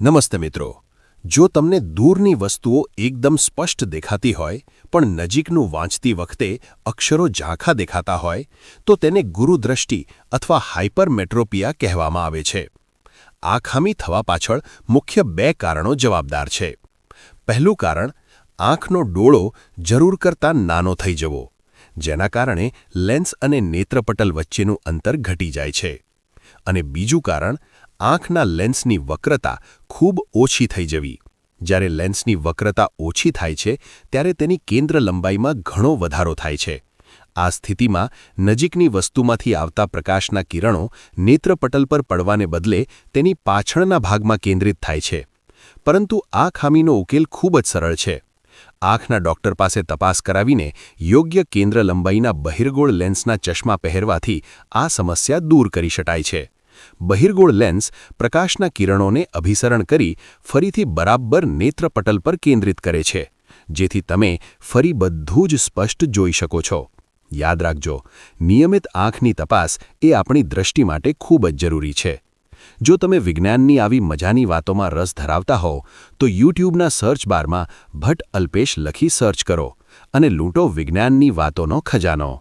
નમસ્તે મિત્રો. જો તમને દૂરની વસ્તુઓ એકદમ સ્પષ્ટ દેખાતી હોય, પણ નજીકનું વાંચતી વખતે અક્ષરો ઝાંખા દેખાતા હોય, તો તેને ગુરુદ્રષ્ટિ અથવા હાઇપરમેટ્રોપિયા કહેવામાં આવે છે. આ ખામી થવા પાછળ મુખ્ય બે કારણો જવાબદાર છે. પહેલું કારણ, આંખનો ડોળો જરૂર કરતાં નાનો થઈ જવો, જેના કારણે લેન્સ અને નેત્રપટલ વચ્ચેનું અંતર ઘટી જાય છે. અને બીજું કારણ, આંખના લેન્સની વક્રતા ખૂબ ઓછી થઈ જવી. જ્યારે લેન્સની વક્રતા ઓછી થાય છે, ત્યારે તેની કેન્દ્ર લંબાઈમાં ઘણો વધારો થાય છે. આ સ્થિતિમાં નજીકની વસ્તુમાંથી આવતા પ્રકાશના કિરણો નેત્રપટલ પર પડવાને બદલે તેની પાછળના ભાગમાં કેન્દ્રિત થાય છે. પરંતુ આ ખામીનો ઉકેલ ખૂબ જ સરળ છે. આંખના ડોક્ટર પાસે તપાસ કરાવીને યોગ્ય કેન્દ્ર લંબાઈના બહિર્ગોળ લેન્સના ચશ્મા પહેરવાથી આ સમસ્યા દૂર કરી શકાય છે. બહિર્ગોળ લેન્સ પ્રકાશના કિરણોને અભિસરણ કરી ફરીથી બરાબર નેત્રપટલ પર કેન્દ્રિત કરે છે, જેથી તમે ફરી બધું જ સ્પષ્ટ જોઈ શકો છો. યાદ રાખજો, નિયમિત આંખની તપાસ એ આપણી દ્રષ્ટિ માટે ખૂબ જ જરૂરી છે. જો તમે વિજ્ઞાનની આવી મજાની વાતોમાં રસ ધરાવતા હો તો યુટ્યુબના સર્ચ બારમાં ભટ્ટ અલ્પેશ લખી સર્ચ કરો અને લૂંટો વિજ્ઞાનની વાતોનો ખજાનો.